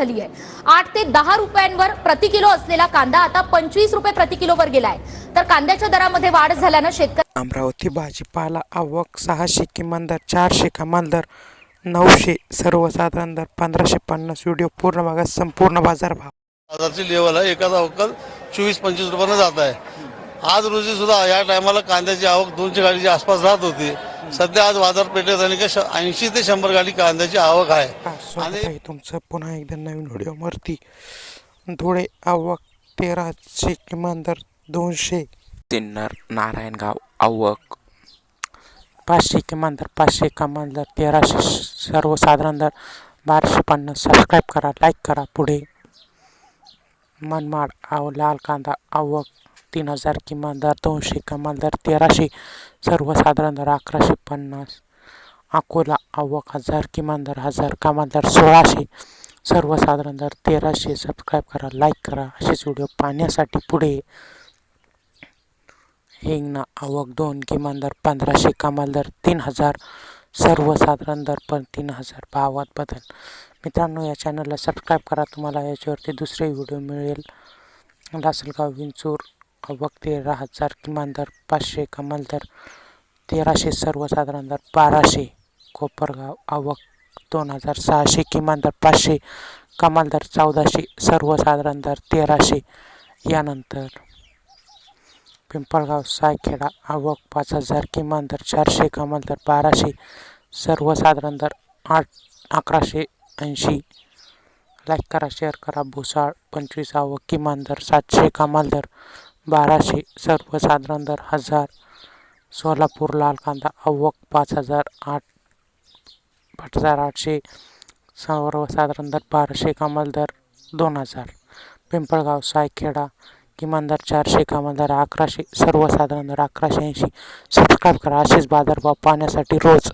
झाली आहे. आठ ते दहा रुपयांवर प्रति किलो असलेला कांदा आता पंचवीस रुपये प्रति किलोवर गेलाय. तर कांद्याच्या दरामध्ये वाढ झाल्यानं शेतकरी अमरावती भाजीपाला आवक सहाशे किमान दर चारशे कमाल दर नऊशे सर्वसाधारण दर पंधराशे पन्नास व्हिडिओ पूर्ण भागात संपूर्ण बाजारभाव. बाजारची लेवल आहे. एखादा अवकल चोवीस पंचवीस रुपयानं जात आहे. आज रोजी सुद्धा या टायमाला कांद्याची आवक दोनशे गाडीच्या आसपास राहत होती. सध्या आज बाजारपेठेत आणि का ऐंशी ते शंभर गाडी कांद्याची आवक आहे. स्वागत आहे तुमचं. पुन्हा एकदा नवीन व्हिडिओवरती. धुळे आवक तेराशे किमान दर दोनशे. सिन्नर नारायणगाव आवक. पाचशे किमान दर पाचशे कमाल दर तेराशे सर्वसाधारण दर बाराशे पन्नास. सबस्क्राईब करा लाईक करा पुढे. मनमाड आव लाल कांदा आवक. तीन हजार किमान दर दोनशे कमाल दर तेराशे सर्वसाधारण दर अकराशे पन्नास. अकोला आवक हजार किमान दर हजार कमाल दर सोळाशे सर्वसाधारण दर तेराशे. सबस्क्राईब करा लाईक करा. असेच व्हिडिओ पाहण्यासाठी पुढे. हिंगणा आवक दोन किमान दर पंधराशे कमाल दर तीन हजार सर्वसाधारण दर पण तीन हजार. भावात बदल. मित्रांनो या चॅनलला सबस्क्राईब करा. तुम्हाला याच्यावरती दुसरे व्हिडिओ मिळेल. लासलगाव विंचूर. आवक तेरा हजार किमान दर पाचशे कमाल दर तेराशे सर्वसाधारण दर बाराशे कोपरगाव आवक दोन हजार सहाशे किमान दर पाचशे कमाल दर चौदाशे सर्वसाधारण दर तेराशे. यानंतर पिंपळगाव सायखेडा आवक पाच हजार किमान दर चारशे कमाल दर बाराशे सर्वसाधारण दर आठ अकराशे ऐंशी. लाईक करा शेअर करा भुसाळ पंचवीस आवक किमान दर सातशे कमाल दर बाराशे सर्वसाधारण दर हजार सोलापूर लाल कांदा आवक पाच हजार आठ पाच हजार आठशे सर्वसाधारण दर बाराशे कमाल दर दोन हजार. पिंपळगाव सायखेडा किमान दर चारशे कमाल दर अकराशे सर्वसाधारण दर अकराशे ऐंशी. सबस्क्राईब करा असेच बाजारभाव पाहण्यासाठी रोज